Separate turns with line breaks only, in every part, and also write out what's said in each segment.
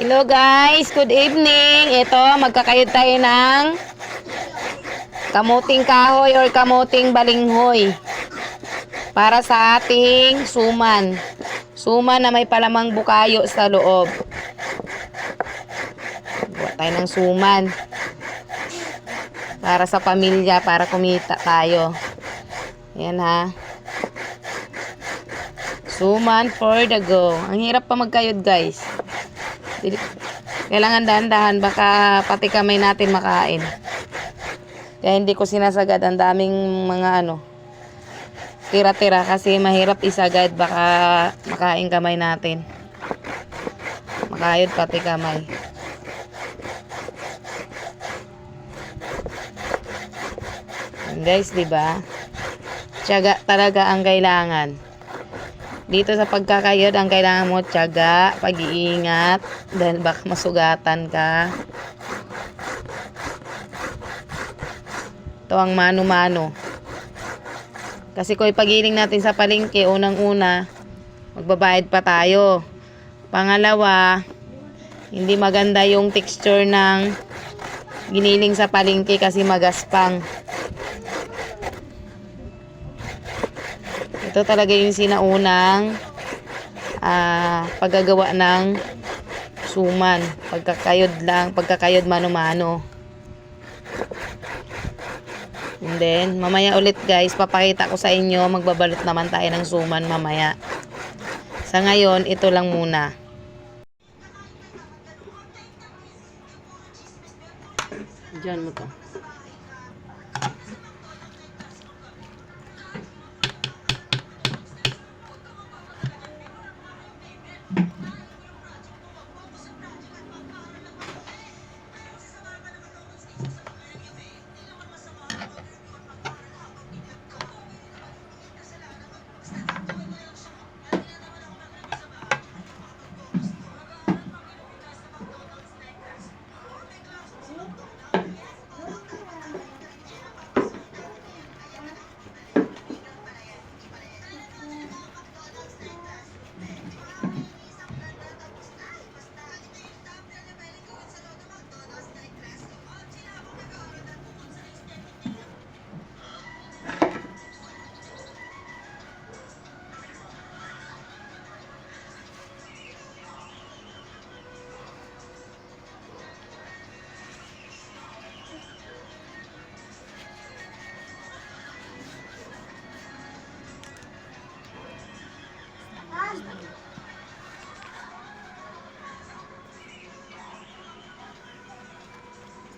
Hello guys, good evening. Ito, magkakayod tayo ng kamuting kahoy or kamuting balinghoy para sa ating suman. Suman na may palamang bukayo sa loob. Buat tayo ng suman. Para sa pamilya, para kumita tayo. Ayan ha. Suman for the go. Ang hirap pa magkayod guys. Kailangan dahan-dahan baka pati kamay natin makain. Kaya hindi ko sinasagad ang daming mga ano tira-tira kasi mahirap isagad baka makain kamay natin. Makayod pati kamay. Yan, Guys, 'di ba? Tiyaga talaga ang kailangan. Dito sa pagkakayod, ang kailangan mo tiyaga, pag-iingat, dahil baka masugatan ka. Ito ang mano-mano. Kasi kung ipagiling natin sa palengke, unang-una, magbabayad pa tayo. Pangalawa, hindi maganda yung texture ng giniling sa palengke kasi magaspang. Ito talaga yung sinaunang ah, paggagawa ng suman. Pagkakayod lang, pagkakayod mano-mano. And then, mamaya ulit guys, papakita ko sa inyo, magbabalot naman tayo ng suman mamaya. Sa ngayon, ito lang muna. Diyan mo to.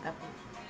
Apple.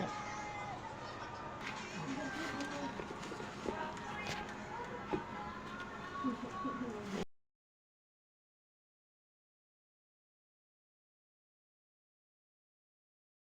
Thank you.